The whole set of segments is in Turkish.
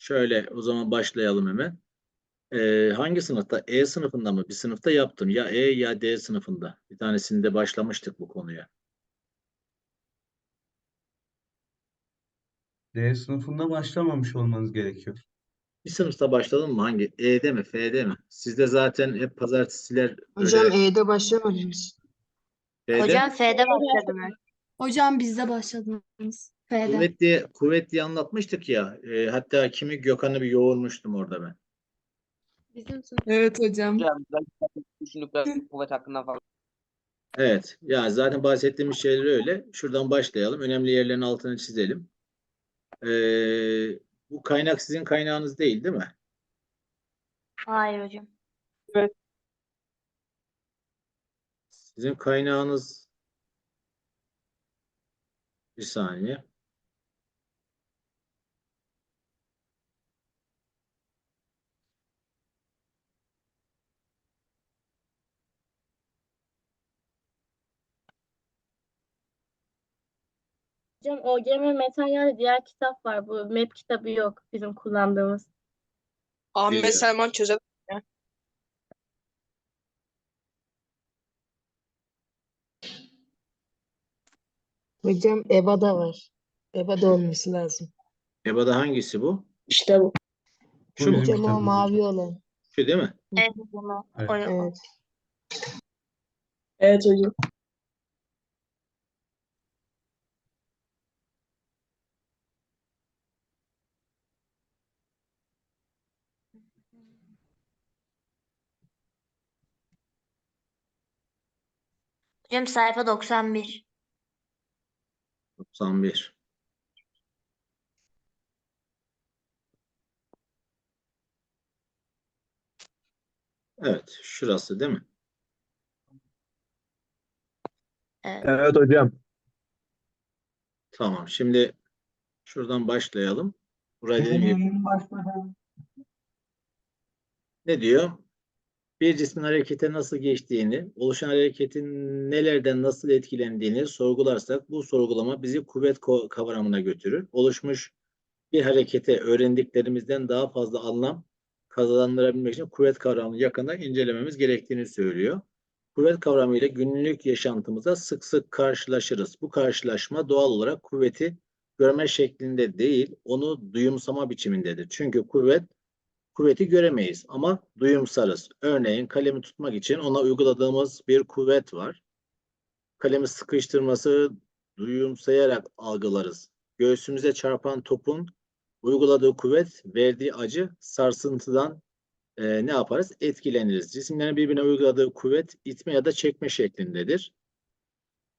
Şöyle o zaman başlayalım hemen. Ee, hangi sınıfta? E sınıfında mı? Bir sınıfta yaptım. Ya E ya D sınıfında. Bir tanesinde başlamıştık bu konuya. D sınıfında başlamamış olmanız gerekiyor. Bir sınıfta başladın mı? Hangi? E'de mi? F'de mi? Sizde zaten hep pazartesiler Hocam böyle E'de başlamadınız. F'de. Hocam F'de başladım ben. Hocam bizde başladınız. F'de. Kuvvet diye, kuvvet diye anlatmıştık ya. e, hatta kimi Gökhan'ı bir yoğurmuştum orada ben. Bizim sınıf. Evet hocam. Hocam ben düşündükler kuvvet hakkında falan. Evet. Ya zaten bahsettiğimiz şeyler öyle. Şuradan başlayalım. Önemli yerlerin altını çizelim. Ee, bu kaynak sizin kaynağınız değil, değil mi? Hayır hocam. Sizin kaynağınız bir saniye. Hocam OGM materyal diğer kitap var. Bu MEP kitabı yok bizim kullandığımız. Biliyorum. Ahmet Selman çözer. Hocam EBA'da var. EBA'da olması lazım. EBA'da hangisi bu? İşte bu. Şu mu? Hocam o mavi olan. Şu değil mi? Evet Evet. Evet hocam. Hocam sayfa 91. 91. Evet, şurası değil mi? Evet. Evet hocam. Tamam. Şimdi şuradan başlayalım. Buraya gibi ne diyor? Bir cismin harekete nasıl geçtiğini, oluşan hareketin nelerden nasıl etkilendiğini sorgularsak bu sorgulama bizi kuvvet kavramına götürür. Oluşmuş bir harekete öğrendiklerimizden daha fazla anlam kazandırabilmek için kuvvet kavramını yakından incelememiz gerektiğini söylüyor. Kuvvet kavramıyla günlük yaşantımıza sık sık karşılaşırız. Bu karşılaşma doğal olarak kuvveti görme şeklinde değil, onu duyumsama biçimindedir. Çünkü kuvvet kuvveti göremeyiz ama duyumsarız. Örneğin kalemi tutmak için ona uyguladığımız bir kuvvet var. Kalemi sıkıştırması duyumsayarak algılarız. Göğsümüze çarpan topun uyguladığı kuvvet, verdiği acı, sarsıntıdan e, ne yaparız? Etkileniriz. Cisimlerin birbirine uyguladığı kuvvet itme ya da çekme şeklindedir.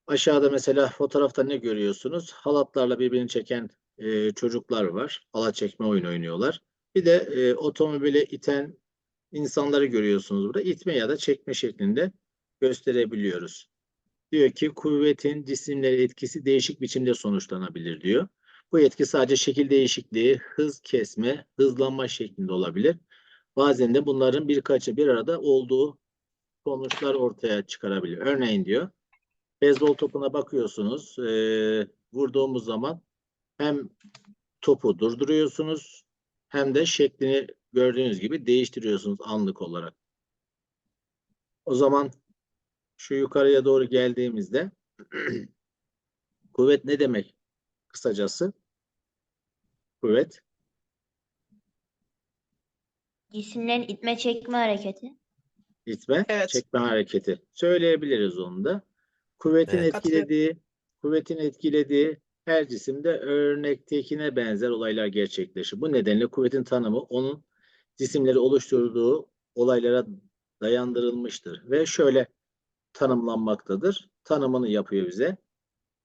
Aşağıda mesela fotoğrafta ne görüyorsunuz? Halatlarla birbirini çeken e, çocuklar var. Halat çekme oyunu oynuyorlar. Bir de e, otomobile iten insanları görüyorsunuz burada. İtme ya da çekme şeklinde gösterebiliyoruz. Diyor ki kuvvetin cisimlere etkisi değişik biçimde sonuçlanabilir diyor. Bu etki sadece şekil değişikliği, hız kesme, hızlanma şeklinde olabilir. Bazen de bunların birkaçı bir arada olduğu sonuçlar ortaya çıkarabilir. Örneğin diyor, beyzbol topuna bakıyorsunuz, eee, vurduğumuz zaman hem topu durduruyorsunuz hem de şeklini gördüğünüz gibi değiştiriyorsunuz anlık olarak. O zaman şu yukarıya doğru geldiğimizde kuvvet ne demek kısacası? Kuvvet Cisimlerin itme çekme hareketi. itme, Evet. çekme hareketi. Söyleyebiliriz onu da. Kuvvetin Evet. etkilediği, kuvvetin etkilediği her cisimde örnektekine benzer olaylar gerçekleşir. Bu nedenle kuvvetin tanımı onun cisimleri oluşturduğu olaylara dayandırılmıştır ve şöyle tanımlanmaktadır. Tanımını yapıyor bize.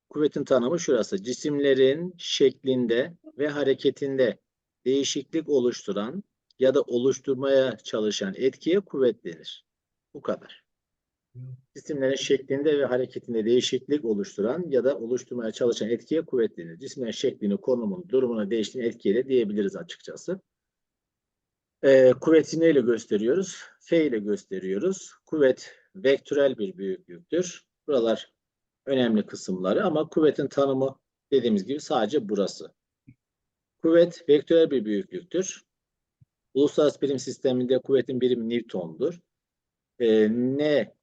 Kuvvetin tanımı şurası. Cisimlerin şeklinde ve hareketinde değişiklik oluşturan ya da oluşturmaya çalışan etkiye kuvvet denir. Bu kadar. Cisimlerin şeklinde ve hareketinde değişiklik oluşturan ya da oluşturmaya çalışan etkiye kuvvet denir. Cisimlerin şeklini, konumunu, durumunu değiştiren etkiye de diyebiliriz açıkçası. Ee, kuvveti neyle gösteriyoruz? F ile gösteriyoruz. Kuvvet vektörel bir büyüklüktür. Buralar önemli kısımları ama kuvvetin tanımı dediğimiz gibi sadece burası. Kuvvet vektörel bir büyüklüktür. Uluslararası birim sisteminde kuvvetin birimi Newton'dur. Ee, ne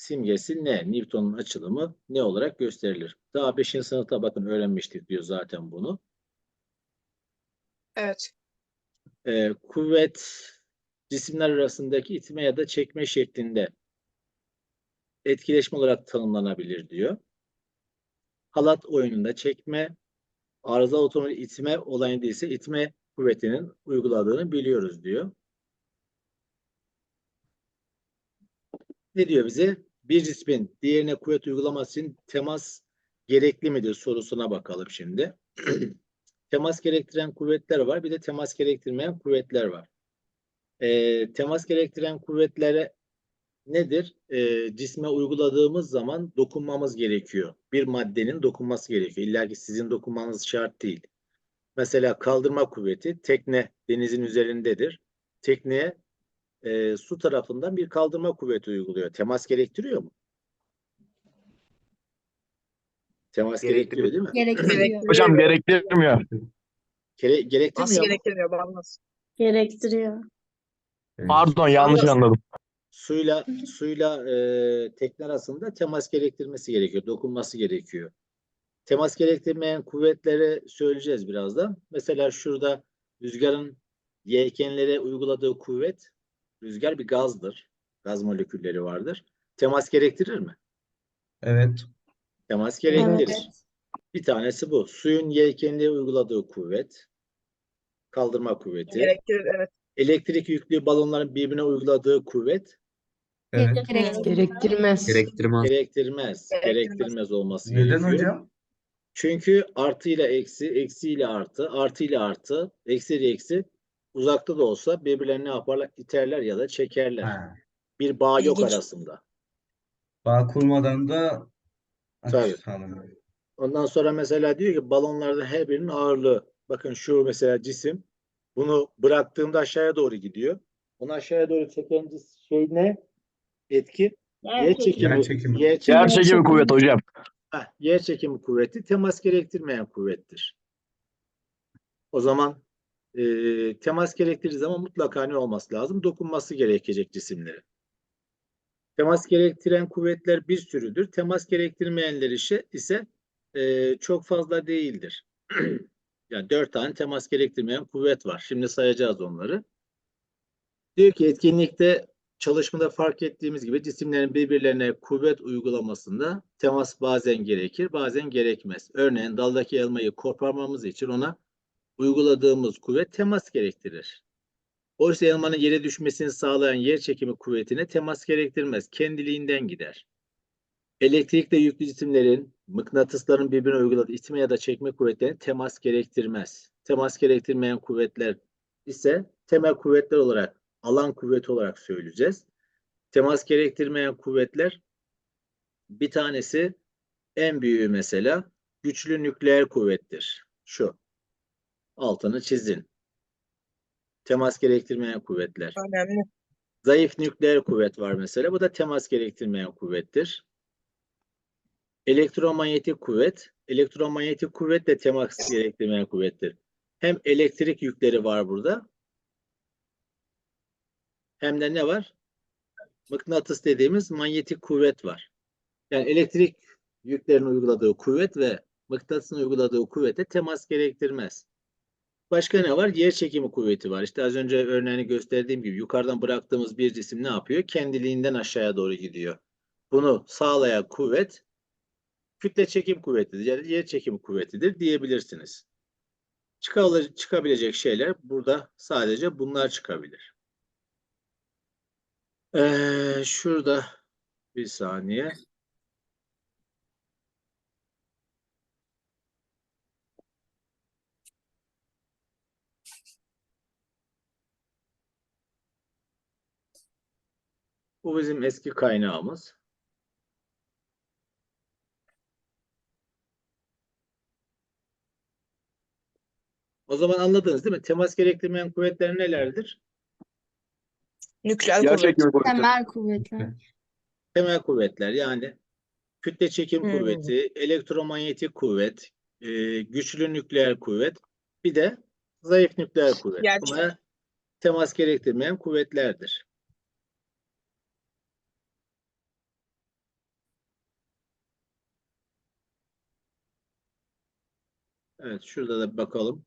simgesi ne? Newton'un açılımı ne olarak gösterilir? Daha 5. sınıfta bakın öğrenmiştik diyor zaten bunu. Evet. Ee, kuvvet cisimler arasındaki itme ya da çekme şeklinde etkileşme olarak tanımlanabilir diyor. Halat oyununda çekme, arıza otomobil itme olayında ise itme kuvvetinin uyguladığını biliyoruz diyor. Ne diyor bize? Bir cismin diğerine kuvvet uygulaması için temas gerekli midir sorusuna bakalım şimdi. temas gerektiren kuvvetler var, bir de temas gerektirmeyen kuvvetler var. Ee, temas gerektiren kuvvetlere nedir? Ee, cisme uyguladığımız zaman dokunmamız gerekiyor. Bir maddenin dokunması gerekiyor. İlla ki sizin dokunmanız şart değil. Mesela kaldırma kuvveti tekne denizin üzerindedir. Tekneye e, su tarafından bir kaldırma kuvveti uyguluyor. Temas gerektiriyor mu? Temas gerektiriyor değil mi? Gerektiriyor. Hocam gerektirmiyor. Gere- gerektirmiyor Nasıl mu? gerektiriyor nasıl? Gerektiriyor. Pardon yanlış anladım. Suyla suyla e, tekne arasında temas gerektirmesi gerekiyor, dokunması gerekiyor. Temas gerektirmeyen kuvvetleri söyleyeceğiz birazdan. Mesela şurada rüzgarın yelkenlere uyguladığı kuvvet, rüzgar bir gazdır. Gaz molekülleri vardır. Temas gerektirir mi? Evet. Temas gerektirir. Evet. Bir tanesi bu. Suyun yelkenliğe uyguladığı kuvvet, kaldırma kuvveti. Gerektirir evet. Elektrik yüklü balonların birbirine uyguladığı kuvvet, Evet. Gerektiriyor. Gerektirmez. gerektirmez. Gerektirmez. Gerektirmez olması Neden gerekiyor. hocam? Çünkü artı ile eksi, eksi ile artı, artı ile artı, eksi ile eksi uzakta da olsa birbirlerini ne yaparlar? İterler ya da çekerler. Ha. Bir bağ yok İlginç. arasında. Bağ kurmadan da Tabii. akış sağlanıyor. Ondan sonra mesela diyor ki balonlarda her birinin ağırlığı. Bakın şu mesela cisim. Bunu bıraktığımda aşağıya doğru gidiyor. Onu aşağıya doğru çeken şey ne? Etki. Yer Yer çekimi. çekimi. Yer çekimi. Yer çekimi. Yer çekimi kuvvet hocam. Heh, yer çekimi kuvveti temas gerektirmeyen kuvvettir. O zaman e, temas gerektirdiği zaman mutlaka ne olması lazım? Dokunması gerekecek cisimlerin. Temas gerektiren kuvvetler bir sürüdür. Temas gerektirmeyenler ise, ise e, çok fazla değildir. yani dört tane temas gerektirmeyen kuvvet var. Şimdi sayacağız onları. Diyor ki etkinlikte çalışmada fark ettiğimiz gibi cisimlerin birbirlerine kuvvet uygulamasında temas bazen gerekir, bazen gerekmez. Örneğin daldaki elmayı koparmamız için ona uyguladığımız kuvvet temas gerektirir. Oysa elmanın yere düşmesini sağlayan yer çekimi kuvvetine temas gerektirmez. Kendiliğinden gider. Elektrikle yüklü cisimlerin mıknatısların birbirine uyguladığı itme ya da çekme kuvvetlerine temas gerektirmez. Temas gerektirmeyen kuvvetler ise temel kuvvetler olarak alan kuvveti olarak söyleyeceğiz. Temas gerektirmeyen kuvvetler bir tanesi en büyüğü mesela güçlü nükleer kuvvettir. Şu. Altını çizin. Temas gerektirmeyen kuvvetler. Önemli. Zayıf nükleer kuvvet var mesela. Bu da temas gerektirmeyen kuvvettir. Elektromanyetik kuvvet. Elektromanyetik kuvvet de temas gerektirmeyen kuvvettir. Hem elektrik yükleri var burada. Hem de ne var? Mıknatıs dediğimiz manyetik kuvvet var. Yani elektrik yüklerin uyguladığı kuvvet ve mıknatısın uyguladığı kuvvete temas gerektirmez. Başka ne var? Yer çekimi kuvveti var. İşte az önce örneğini gösterdiğim gibi yukarıdan bıraktığımız bir cisim ne yapıyor? Kendiliğinden aşağıya doğru gidiyor. Bunu sağlayan kuvvet kütle çekim kuvvetidir. Yani yer çekimi kuvvetidir diyebilirsiniz. Çıkabile- çıkabilecek şeyler burada sadece bunlar çıkabilir. Ee, şurada bir saniye. Bu bizim eski kaynağımız. O zaman anladınız değil mi? Temas gerektirmeyen kuvvetler nelerdir? Nükleer kuvvet. Temel kuvvetler. Temel kuvvetler yani kütle çekim Hmm. kuvveti, elektromanyetik kuvvet, e, güçlü nükleer kuvvet, bir de Zayıf nükleer kuvvet. Gerçi- Bunlar temas gerektirmeyen kuvvetlerdir. Evet, şurada da bakalım.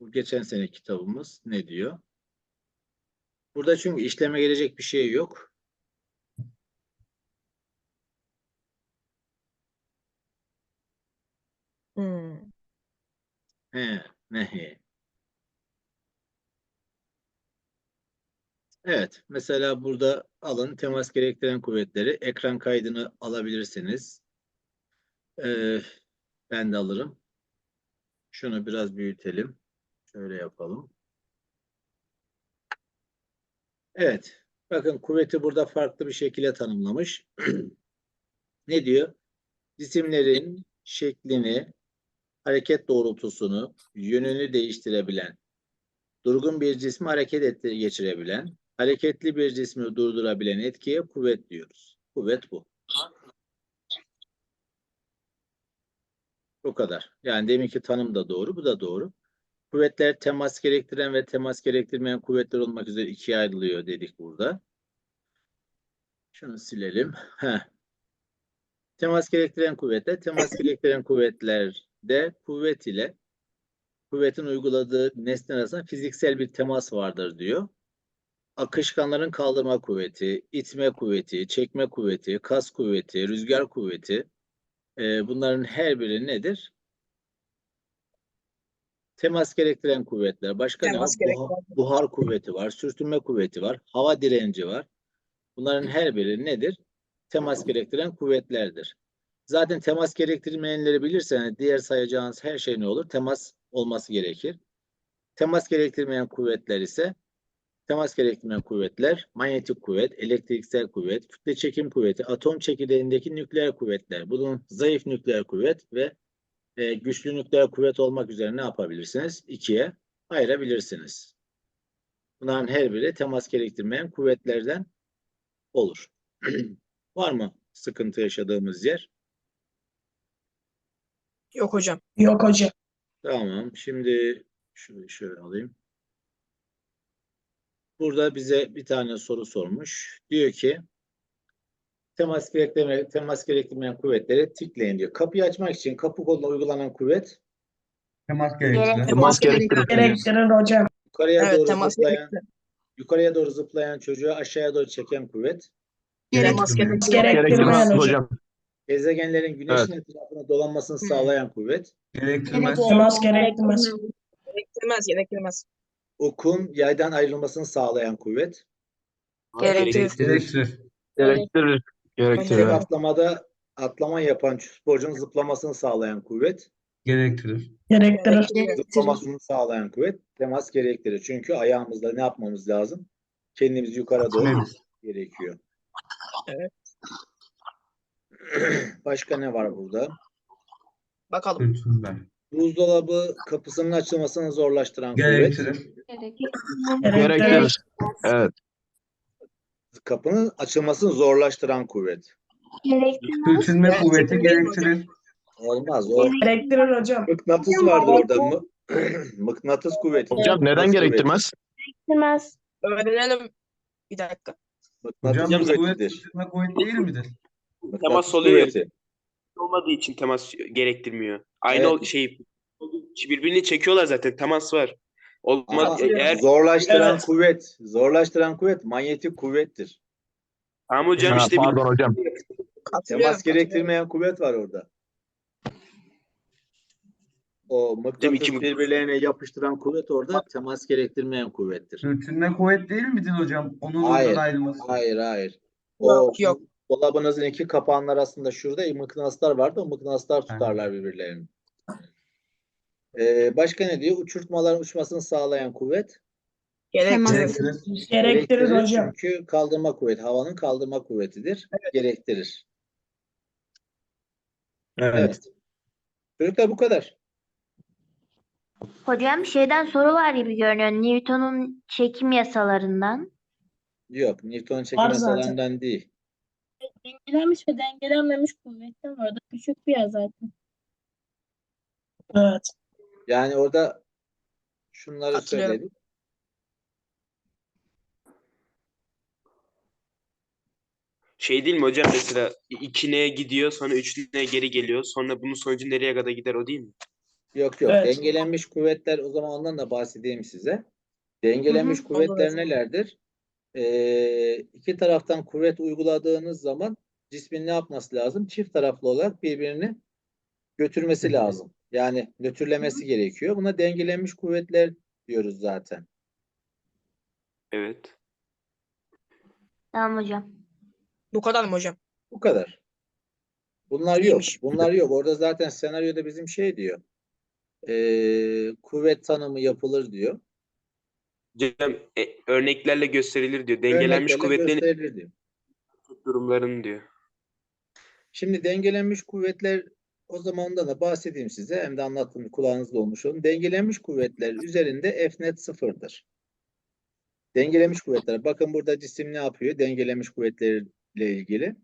Bu geçen sene kitabımız ne diyor? Burada çünkü işleme gelecek bir şey yok. Hmm. He, ne he. Evet, mesela burada alın temas gerektiren kuvvetleri. Ekran kaydını alabilirsiniz. Ee, ben de alırım. Şunu biraz büyütelim. Şöyle yapalım. Evet, bakın kuvveti burada farklı bir şekilde tanımlamış. Ne diyor? Cisimlerin şeklini, hareket doğrultusunu, yönünü değiştirebilen, durgun bir cismi hareket ettir geçirebilen, hareketli bir cismi durdurabilen etkiye kuvvet diyoruz. Kuvvet bu. Bu kadar. Yani deminki tanım da doğru, bu da doğru. Kuvvetler temas gerektiren ve temas gerektirmeyen kuvvetler olmak üzere ikiye ayrılıyor dedik burada. Şunu silelim. Heh. Temas gerektiren kuvvetler, temas gerektiren kuvvetlerde kuvvet ile kuvvetin uyguladığı nesne arasında fiziksel bir temas vardır diyor. Akışkanların kaldırma kuvveti, itme kuvveti, çekme kuvveti, kas kuvveti, rüzgar kuvveti e, bunların her biri nedir? Temas gerektiren kuvvetler. Başka ne var? Temas Buha- gerektiren- buhar kuvveti var, sürtünme kuvveti var, hava direnci var. Bunların her biri nedir? Temas gerektiren kuvvetlerdir. Zaten temas gerektirmeyenleri bilirseniz diğer sayacağınız her şey ne olur? Temas olması gerekir. Temas gerektirmeyen kuvvetler ise temas gerektirmeyen kuvvetler manyetik kuvvet, elektriksel kuvvet, kütle çekim kuvveti, atom çekirdeğindeki nükleer kuvvetler. Bunun zayıf nükleer kuvvet ve e, güçlü nükleer kuvvet olmak üzere ne yapabilirsiniz? İkiye ayırabilirsiniz. Bunların her biri temas gerektirmeyen kuvvetlerden olur. Var mı sıkıntı yaşadığımız yer? Yok hocam. Yok hocam. Tamam. Şimdi şunu şöyle alayım. Burada bize bir tane soru sormuş. Diyor ki temas gerektirmeyen, temas gerektirmeyen kuvvetleri tikleyin diyor. Kapıyı açmak için kapı koluna uygulanan kuvvet Temas gerektiren. Temas gerektirir. Gerektirir hocam. yukarıya Evet doğru temas zıplayan gerektirir. yukarıya doğru zıplayan çocuğu aşağıya doğru çeken kuvvet Temas Gerektirmeyen. gerektirir. Gerektirmez hocam. gezegenlerin güneşin etrafında dolanmasını sağlayan kuvvet Gerektirmez. Temas gerektirmez. Gerektirmez, gerektirmez. Okun yaydan ayrılmasını sağlayan kuvvet Gerektirir. Gerektirir. Gerektirir. Gerektirir. atlamada atlama yapan sporcunun zıplamasını sağlayan kuvvet Gerektirir. Gerektirir. zıplamasını sağlayan kuvvet temas gerektirir. Çünkü ayağımızla ne yapmamız lazım? Kendimizi yukarı doğru gerekiyor. Evet. Başka ne var burada? Bakalım. Sürtünme. Buzdolabı kapısının açılmasını zorlaştıran kuvvet. Gerektirir. Gerektirir. Evet. Kapının açılmasını zorlaştıran kuvvet. Sürtünme kuvveti gerektirir. Olmaz. O Gerektirir hocam. mıknatıs vardı orada. Mı, mıknatıs kuvveti. Hocam neden Mıknatıs kuvveti. gerektirmez? Gerektirmez. Öğrenelim. Bir dakika. Mıknatıs Hocam kuvvet kuvvetidir. sürtünme kuvvet değil midir? Mıknatıs Temas oluyor kuvveti. Olmadığı için temas gerektirmiyor. Aynı Evet. şey birbirini çekiyorlar zaten temas var. Olmaz eğer zorlaştıran Evet. kuvvet, zorlaştıran kuvvet manyetik kuvvettir. tamam hocam Ha, işte bir- pardon hocam. Katılıyorum. Temas gerektirmeyen kuvvet var orada. O mıknatıs birbirlerine yapıştıran kuvvet orada temas gerektirmeyen kuvvettir. Sürtünme kuvvet değil midir hocam? Onun Hayır, ayrılması. Hayır, hayır. O Yok, yok. Dolabınızın iki kapağının arasında şurada mıknatıslar vardı. O mıknatıslar tutarlar birbirlerini. Ee, başka ne diyor? Uçurtmaların uçmasını sağlayan kuvvet. Gerektirir. Gerektirir. Gerektirir hocam. Çünkü kaldırma kuvveti, havanın kaldırma kuvvetidir. Gerektirir. Evet. Evet. Çocuklar bu kadar. Hocam şeyden soru var gibi görünüyor. Newton'un çekim yasalarından. Yok, Newton'un çekim Var zaten. yasalarından değil. Dengelenmiş ve dengelenmemiş kuvvetler var. Orada küçük bir yer zaten. Evet. Yani orada Şunları söyledik. Şey değil mi hocam mesela 2N'ye gidiyor sonra 3N'ye geri geliyor. Sonra bunun sonucu nereye kadar gider o değil mi? Yok yok. Evet. Dengelenmiş kuvvetler o zaman ondan da bahsedeyim size. Dengelenmiş Hı hı, kuvvetler olur. nelerdir? Ee, iki taraftan kuvvet uyguladığınız zaman cismin ne yapması lazım? Çift taraflı olarak birbirini götürmesi lazım. Yani nötrlemesi gerekiyor. Buna dengelenmiş kuvvetler diyoruz zaten. Evet. Tamam hocam. Bu kadar mı hocam? Bu kadar. Bunlar yok. İyiymiş. Bunlar yok. Orada zaten senaryoda bizim şey diyor. Ee, kuvvet tanımı yapılır diyor. Hocam e, örneklerle gösterilir diyor. Dengelenmiş Örneklerle kuvvetlerin gösterilir diyor. durumlarını diyor. Şimdi dengelenmiş kuvvetler o zaman da bahsedeyim size. Hem de anlattığım kulağınızda olmuş olun. Dengelenmiş kuvvetler üzerinde F net sıfırdır. Dengelenmiş kuvvetler. Bakın burada cisim ne yapıyor? Dengelenmiş kuvvetlerle ilgili.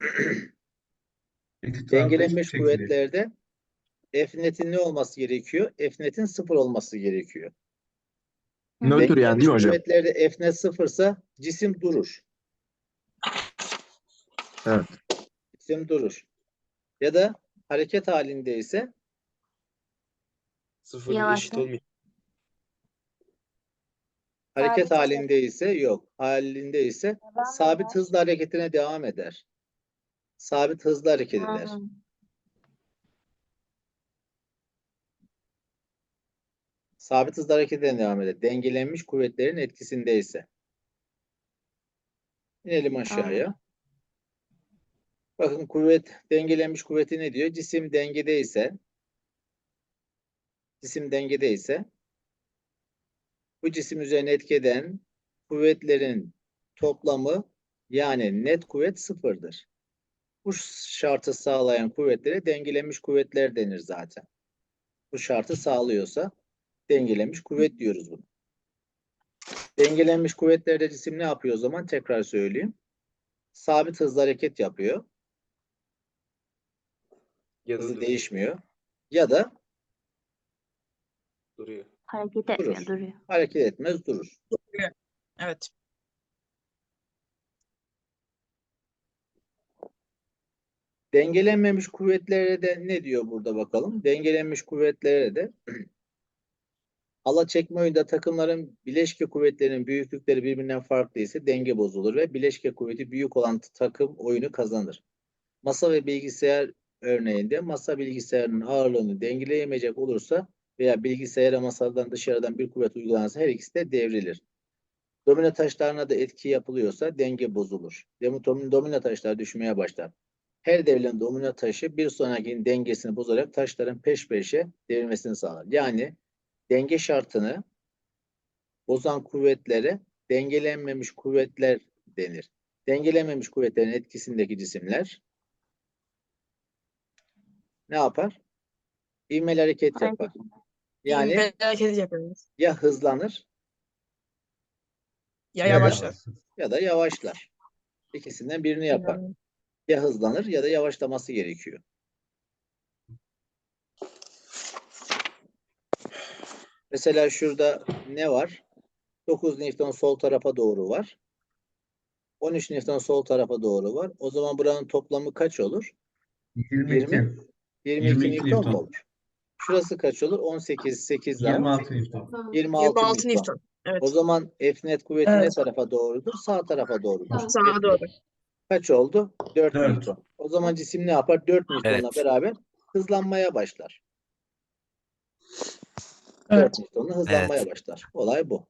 Dengelenmiş kuvvetlerde F netin ne olması gerekiyor? F netin sıfır olması gerekiyor. Nötr yani değil mi hocam? kuvvetlerde F net sıfırsa cisim durur. Evet. Cisim durur. Ya da hareket halindeyse Sıfır ile Yavaş eşit olmuyor. Hareket Sabit halinde ise yok. Halinde ise sabit hızla hareketine devam eder. Sabit hızla hareket eder. Sabit hızla hareketine devam eder. Dengelenmiş kuvvetlerin etkisindeyse. İnelim aşağıya. Bakın kuvvet, dengelenmiş kuvveti ne diyor? Cisim dengedeyse cisim dengedeyse bu cisim üzerine etki eden kuvvetlerin toplamı yani net kuvvet sıfırdır. Bu şartı sağlayan kuvvetlere dengelenmiş kuvvetler denir zaten. Bu şartı sağlıyorsa dengelenmiş kuvvet diyoruz buna. Dengelenmiş kuvvetlerde cisim ne yapıyor o zaman? Tekrar söyleyeyim. Sabit hızla hareket yapıyor. Ya da Hızı dur- değişmiyor. Ya da duruyor. Hareket etmiyor, Durur. duruyor. hareket etmez durur. Evet. Dengelenmemiş kuvvetlere de ne diyor burada bakalım? Dengelenmiş kuvvetlere de ala çekme oyunda takımların bileşke kuvvetlerinin büyüklükleri birbirinden farklı ise denge bozulur ve bileşke kuvveti büyük olan takım oyunu kazanır. Masa ve bilgisayar örneğinde masa bilgisayarının ağırlığını dengeleyemeyecek olursa veya bilgisayara masadan dışarıdan bir kuvvet uygulanırsa her ikisi de devrilir. Domino taşlarına da etki yapılıyorsa denge bozulur. Domino taşlar düşmeye başlar. Her devrilen domino taşı bir sonrakinin dengesini bozarak taşların peş peşe devrilmesini sağlar. Yani denge şartını bozan kuvvetlere dengelenmemiş kuvvetler denir. Dengelenmemiş kuvvetlerin etkisindeki cisimler ne yapar? İvmeli hareket Hareket yapar. Yani hareket ya hızlanır Ya yavaşlar. ya da yavaşlar. İkisinden birini yapar. Ya hızlanır ya da yavaşlaması gerekiyor. Mesela şurada ne var? 9 Newton sol tarafa doğru var. 13 Newton sol tarafa doğru var. O zaman buranın toplamı kaç olur? 22. 20. 22, 22 Newton Newton. olur? Şurası kaç olur? 18, 8 daha 26 Newton. 26, 26 Newton. Newton. Evet. O zaman F net kuvveti ne Evet. tarafa doğrudur? Sağ tarafa doğrudur. Sağa doğru. Kaç oldu? 4 Dört. Newton. O zaman cisim ne yapar? 4 Newton'la Evet. beraber hızlanmaya başlar. 4 Newton'la hızlanmaya başlar. Olay bu.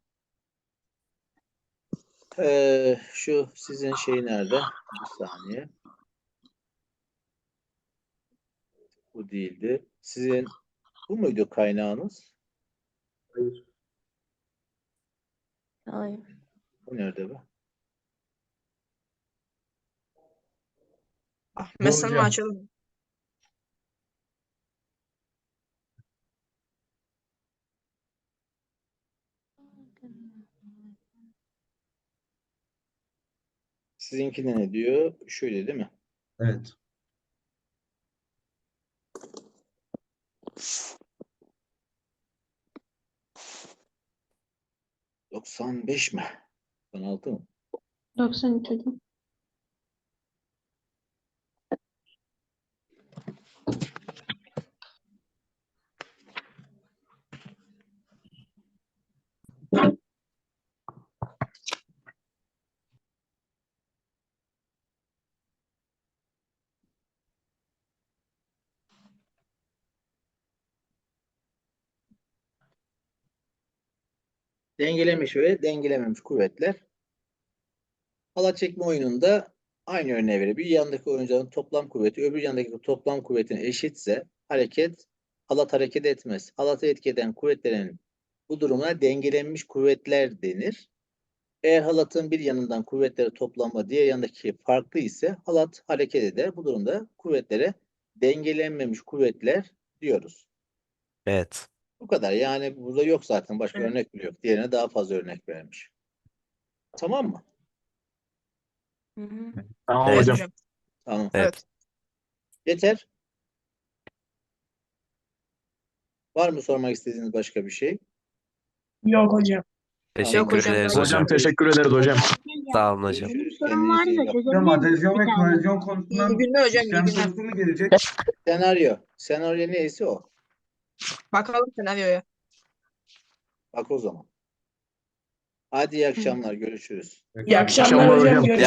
Ee, şu sizin şey nerede? Bir saniye. Bu değildi. Sizin bu muydu kaynağınız? Hayır. Hayır. Bu nerede be? Ah, mesela hocam. Sizinki de ne diyor? Şöyle değil mi? Evet. Doksan beş mi? Doksan altı mı? 93 hocam. Dengelemiş ve dengelememiş kuvvetler. Halat çekme oyununda aynı örneği verir. Bir yandaki oyuncunun toplam kuvveti öbür yandaki toplam kuvvetin eşitse hareket halat hareket etmez. Halatı etki kuvvetlerin bu durumuna dengelenmiş kuvvetler denir. Eğer halatın bir yanından kuvvetleri toplamı diğer yandaki farklı ise halat hareket eder. Bu durumda kuvvetlere dengelenmemiş kuvvetler diyoruz. Evet. Bu kadar. Yani burada yok zaten. Başka Evet. örnek bile yok. Diğerine daha fazla örnek vermiş. Tamam mı? Hı hı. Tamam Evet. hocam. Tamam. Evet. Yeter. Var mı sormak istediğiniz başka bir şey? Yok hocam. Teşekkür hocam, ederiz hocam. Hocam teşekkür ederiz hocam. Sağ olun hocam. Görüşürüz. Sorun var da. Hocam adezyon ve bir kohezyon konusundan İyi günler hocam. iyi işlem günler. sorusu mu gelecek? Senaryo. Senaryo neyse o. Bakalım senaryoya. Bak o zaman. Hadi iyi akşamlar. Görüşürüz. İyi akşamlar hocam. Görüşürüz.